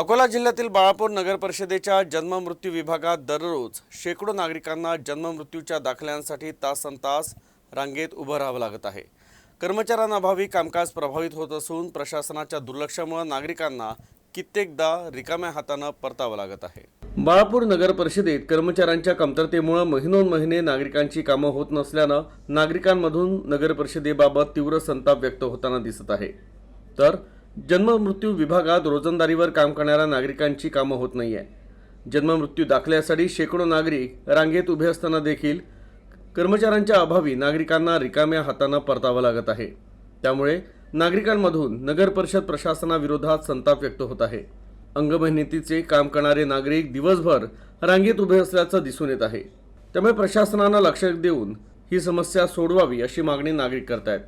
अकोला जिल्ह्यातील बाळापूर नगर परिषदेच्या जन्ममृत्यू विभागात दररोज शेकडो नागरिकांना जन्ममृत्यूच्या दाखल्यांसाठी तासन तास रांगेत उभं राहावं लागत आहे. कर्मचाऱ्यांअभावी कामकाज प्रभावित होत असून प्रशासनाच्या दुर्लक्षामुळे नागरिकांना कित्येकदा रिकाम्या हातानं परतावं लागत आहे. बाळापूर नगर परिषदेत कर्मचाऱ्यांच्या कमतरतेमुळे महिनोन महिने नागरिकांची कामं होत नसल्यानं नागरिकांमधून नगर परिषदेबाबत तीव्र संताप व्यक्त होताना दिसत आहे. तर जन्ममृत्यू विभागात रोजंदारीवर काम करणाऱ्या नागरिकांची कामं होत नाही आहे जन्ममृत्यू दाखल्यासाठी शेकडो नागरिक रांगेत उभे असताना देखील कर्मचाऱ्यांच्या अभावी नागरिकांना रिकाम्या हातानं परतावं लागत आहे. त्यामुळे नागरिकांमधून नगर परिषद प्रशासनाविरोधात संताप व्यक्त होत आहे. अंगमेहनतीचे काम करणारे नागरिक दिवसभर रांगेत उभे असल्याचं दिसून येत आहे. त्यामुळे प्रशासनानं लक्ष देऊन ही समस्या सोडवावी अशी मागणी नागरिक करतायत.